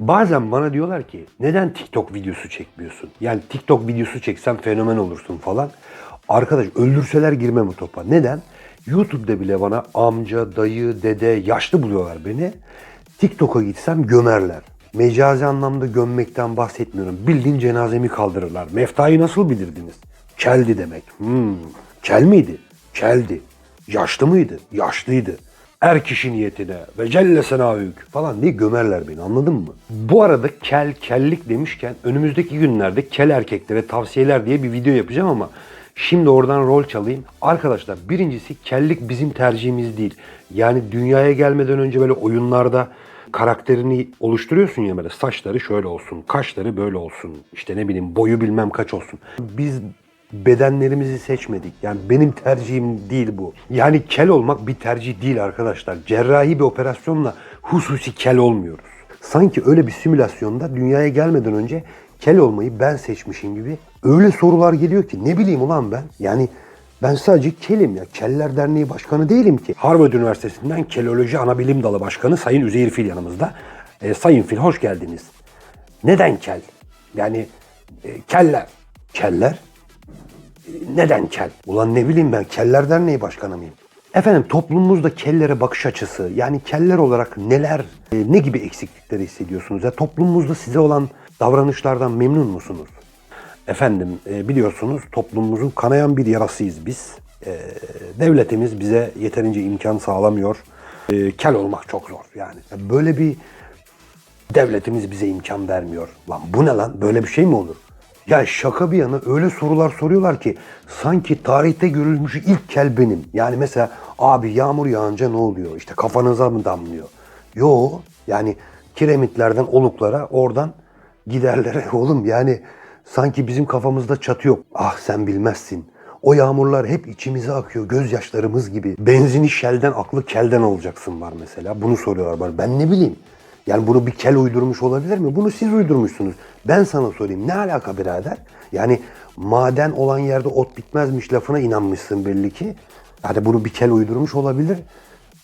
Bazen bana diyorlar ki neden TikTok videosu çekmiyorsun? Yani TikTok videosu çeksen fenomen olursun falan. Arkadaş öldürseler girmem o topa. Neden? YouTube'da bile bana amca, dayı, dede, yaşlı buluyorlar beni. TikTok'a gitsem gömerler. Mecazi anlamda gömmekten bahsetmiyorum. Bildiğin cenazemi kaldırırlar. Meftayı nasıl bilirdiniz? Keldi demek. Hmm. Kel miydi? Keldi. Yaşlı mıydı? Yaşlıydı. Er kişi niyetine ve celle senavük falan diye gömerler beni anladın mı? Bu arada kel, kellik demişken önümüzdeki günlerde kel erkeklere tavsiyeler diye bir video yapacağım ama şimdi oradan rol çalayım. Arkadaşlar birincisi kellik bizim tercihimiz değil. Yani dünyaya gelmeden önce böyle oyunlarda karakterini oluşturuyorsun ya böyle saçları şöyle olsun, kaşları böyle olsun, işte ne bileyim boyu bilmem kaç olsun. Biz bedenlerimizi seçmedik. Yani benim tercihim değil bu. Yani kel olmak bir tercih değil arkadaşlar. Cerrahi bir operasyonla hususi kel olmuyoruz. Sanki öyle bir simülasyonda dünyaya gelmeden önce kel olmayı ben seçmişim gibi öyle sorular geliyor ki ne bileyim ulan ben. Yani ben sadece kelim ya. Keller Derneği Başkanı değilim ki. Harvard Üniversitesi'nden Keloloji Anabilim Dalı Başkanı Sayın Üzeyir Fil yanımızda. E, Sayın Fil hoş geldiniz. Neden kel? Yani e, keller. Keller? Neden kel? Ulan ne bileyim ben Keller Derneği Başkanı mıyım? Efendim toplumumuzda kellere bakış açısı yani keller olarak neler, e, ne gibi eksiklikleri hissediyorsunuz? Ya toplumumuzda size olan davranışlardan memnun musunuz? Efendim e, biliyorsunuz toplumumuzun kanayan bir yarasıyız biz. E, devletimiz bize yeterince imkan sağlamıyor. Kel olmak çok zor yani. Böyle bir devletimiz bize imkan vermiyor. Lan bu ne lan? Böyle bir şey mi olur? Ya şaka bir yana öyle sorular soruyorlar ki sanki tarihte görülmüş ilk kel benim. Yani mesela abi yağmur yağınca ne oluyor? İşte kafanıza mı damlıyor? Yo yani kiremitlerden oluklara oradan giderlere oğlum yani sanki bizim kafamızda çatı yok. Ah sen bilmezsin. O yağmurlar hep içimize akıyor gözyaşlarımız gibi. Benzini şelden aklı kelden olacaksın var mesela. Bunu soruyorlar bana. Ben ne bileyim. Yani bunu bir kel uydurmuş olabilir mi? Bunu siz uydurmuşsunuz. Ben sana sorayım. Ne alaka birader? Yani maden olan yerde ot bitmezmiş lafına inanmışsın belli ki. Hadi bunu bir kel uydurmuş olabilir.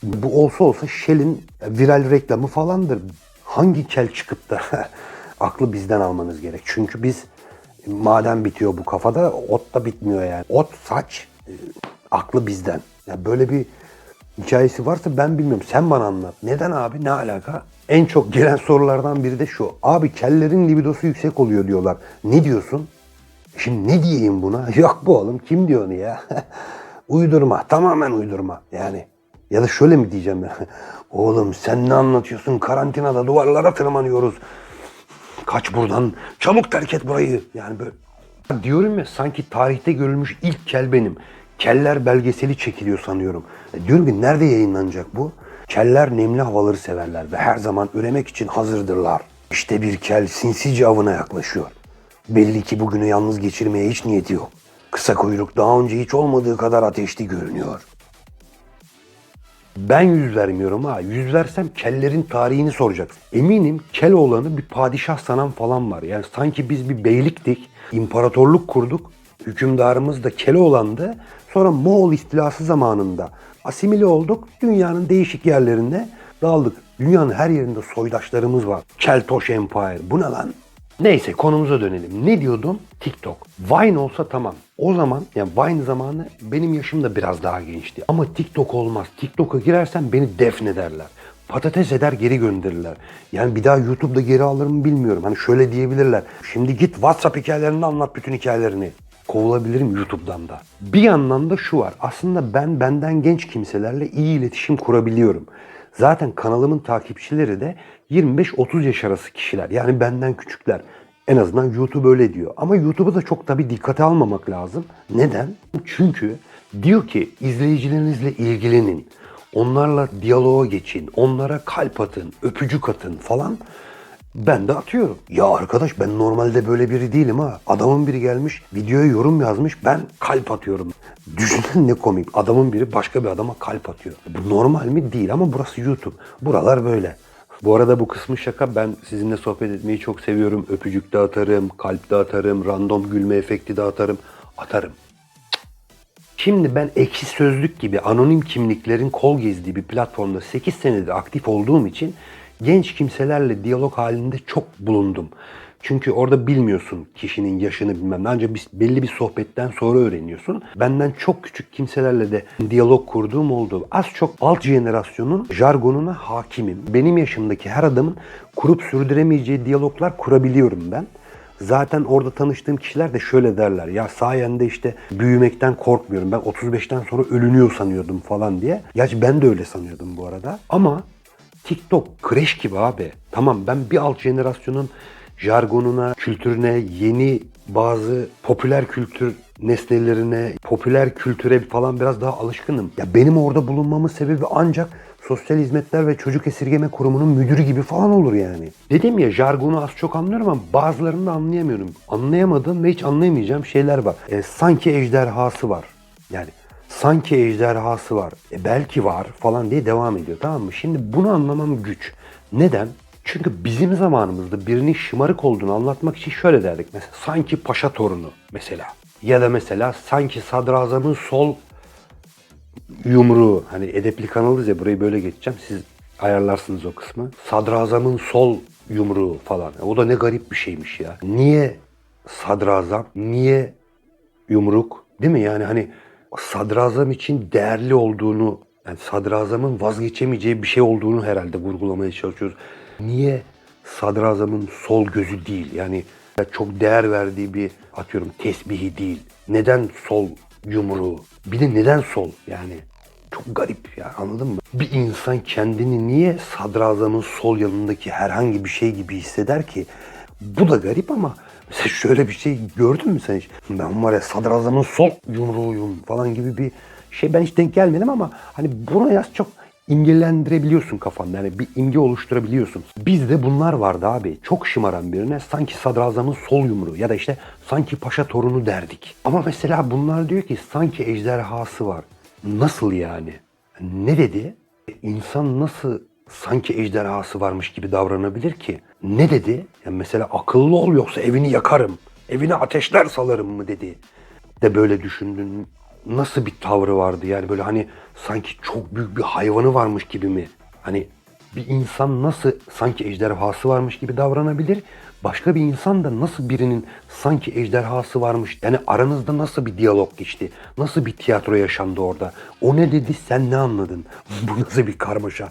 Bu olsa olsa Shell'in viral reklamı falandır. Hangi kel çıkıp da aklı bizden almanız gerek. Çünkü biz maden bitiyor bu kafada, ot da bitmiyor yani. Ot, saç, e, aklı bizden. Ya böyle bir hikayesi varsa ben bilmiyorum. Sen bana anlat. Neden abi? Ne alaka? En çok gelen sorulardan biri de şu. Abi kellerin libidosu yüksek oluyor diyorlar. Ne diyorsun? Şimdi ne diyeyim buna? Yok bu oğlum kim diyor onu ya? uydurma. Tamamen uydurma. Yani ya da şöyle mi diyeceğim ben? Oğlum sen ne anlatıyorsun? Karantinada duvarlara tırmanıyoruz. Kaç buradan. Çabuk terk et burayı. Yani böyle. Diyorum ya sanki tarihte görülmüş ilk kel benim. Keller belgeseli çekiliyor sanıyorum. E diyorum ki nerede yayınlanacak bu? Keller nemli havaları severler ve her zaman üremek için hazırdırlar. İşte bir kel sinsice avına yaklaşıyor. Belli ki bugünü yalnız geçirmeye hiç niyeti yok. Kısa kuyruk daha önce hiç olmadığı kadar ateşli görünüyor. Ben yüz vermiyorum ha. Yüz versem kellerin tarihini soracaksın. Eminim Keloğlan'ı bir padişah sanan falan var. Yani sanki biz bir beyliktik, imparatorluk kurduk. Hükümdarımız da Keloğlan'dı. Sonra Moğol istilası zamanında asimile olduk. Dünyanın değişik yerlerinde dağıldık. Dünyanın her yerinde soydaşlarımız var. Keltoş Empire. Bu ne lan? Neyse konumuza dönelim. Ne diyordum? TikTok. Vine olsa tamam. O zaman yani Vine zamanı benim yaşım da biraz daha gençti. Ama TikTok olmaz. TikTok'a girersem beni defnederler. Patates eder geri gönderirler. Yani bir daha YouTube'da geri alır mı bilmiyorum. Hani şöyle diyebilirler. Şimdi git WhatsApp hikayelerini anlat bütün hikayelerini. Kovulabilirim YouTube'dan da. Bir yandan da şu var. Aslında ben benden genç kimselerle iyi iletişim kurabiliyorum. Zaten kanalımın takipçileri de 25-30 yaş arası kişiler. Yani benden küçükler. En azından YouTube öyle diyor. Ama YouTube'u da çok tabii dikkate almamak lazım. Neden? Çünkü diyor ki izleyicilerinizle ilgilenin. Onlarla diyaloğa geçin. Onlara kalp atın, öpücük atın falan. Ben de atıyorum. Ya arkadaş ben normalde böyle biri değilim ha. Adamın biri gelmiş videoya yorum yazmış ben kalp atıyorum. Düşünün ne komik. Adamın biri başka bir adama kalp atıyor. Bu normal mi? Değil ama burası YouTube. Buralar böyle. Bu arada bu kısmı şaka. Ben sizinle sohbet etmeyi çok seviyorum. Öpücük de atarım, kalp de atarım, random gülme efekti de atarım. Atarım. Şimdi ben ekşi sözlük gibi anonim kimliklerin kol gezdiği bir platformda 8 senedir aktif olduğum için genç kimselerle diyalog halinde çok bulundum. Çünkü orada bilmiyorsun kişinin yaşını bilmem. Ancak belli bir sohbetten sonra öğreniyorsun. Benden çok küçük kimselerle de diyalog kurduğum oldu. Az çok alt jenerasyonun jargonuna hakimim. Benim yaşımdaki her adamın kurup sürdüremeyeceği diyaloglar kurabiliyorum ben. Zaten orada tanıştığım kişiler de şöyle derler. Ya sayende işte büyümekten korkmuyorum. Ben 35'ten sonra ölünüyor sanıyordum falan diye. Gerçi ben de öyle sanıyordum bu arada. Ama TikTok kreş gibi abi. Tamam ben bir alt jenerasyonun jargonuna, kültürüne, yeni bazı popüler kültür nesnelerine, popüler kültüre falan biraz daha alışkınım. Ya benim orada bulunmamın sebebi ancak Sosyal Hizmetler ve Çocuk Esirgeme Kurumu'nun müdürü gibi falan olur yani. Dedim ya jargonu az çok anlıyorum ama bazılarını da anlayamıyorum. Anlayamadığım ve hiç anlayamayacağım şeyler var. E, sanki ejderhası var. Yani sanki ejderhası var. E belki var falan diye devam ediyor tamam mı? Şimdi bunu anlamam güç. Neden? Çünkü bizim zamanımızda birinin şımarık olduğunu anlatmak için şöyle derdik. Mesela sanki paşa torunu mesela. Ya da mesela sanki sadrazamın sol yumruğu. Hani edepli kanalız ya burayı böyle geçeceğim. Siz ayarlarsınız o kısmı. Sadrazamın sol yumruğu falan. O da ne garip bir şeymiş ya. Niye sadrazam? Niye yumruk? Değil mi? Yani hani sadrazam için değerli olduğunu, yani sadrazamın vazgeçemeyeceği bir şey olduğunu herhalde vurgulamaya çalışıyoruz. Niye sadrazamın sol gözü değil? Yani çok değer verdiği bir atıyorum tesbihi değil. Neden sol yumruğu? Bir de neden sol yani? Çok garip ya anladın mı? Bir insan kendini niye sadrazamın sol yanındaki herhangi bir şey gibi hisseder ki? Bu da garip ama mesela şöyle bir şey gördün mü sen hiç? Ben var ya sadrazamın sol yumruğuyum falan gibi bir şey ben hiç denk gelmedim ama hani buna yaz çok imgelendirebiliyorsun kafanda. Yani bir imge oluşturabiliyorsun. Bizde bunlar vardı abi. Çok şımaran birine sanki sadrazamın sol yumruğu ya da işte sanki paşa torunu derdik. Ama mesela bunlar diyor ki sanki ejderhası var. Nasıl yani? Ne dedi? İnsan nasıl sanki ejderhası varmış gibi davranabilir ki? Ne dedi? Yani mesela akıllı ol yoksa evini yakarım. Evine ateşler salarım mı dedi. De böyle düşündün. Nasıl bir tavrı vardı yani böyle hani sanki çok büyük bir hayvanı varmış gibi mi? Hani bir insan nasıl sanki ejderhası varmış gibi davranabilir? Başka bir insan da nasıl birinin sanki ejderhası varmış? Yani aranızda nasıl bir diyalog geçti? Nasıl bir tiyatro yaşandı orada? O ne dedi sen ne anladın? Bu nasıl bir karmaşa?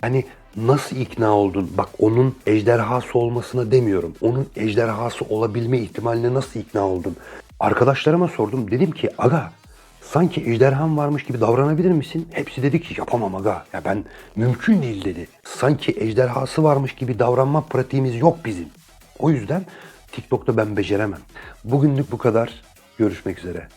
Hani nasıl ikna oldun? Bak onun ejderhası olmasına demiyorum. Onun ejderhası olabilme ihtimaline nasıl ikna oldun? Arkadaşlarıma sordum. Dedim ki aga sanki ejderham varmış gibi davranabilir misin? Hepsi dedi ki yapamam aga. Ya ben mümkün değil dedi. Sanki ejderhası varmış gibi davranma pratiğimiz yok bizim. O yüzden TikTok'ta ben beceremem. Bugünlük bu kadar. Görüşmek üzere.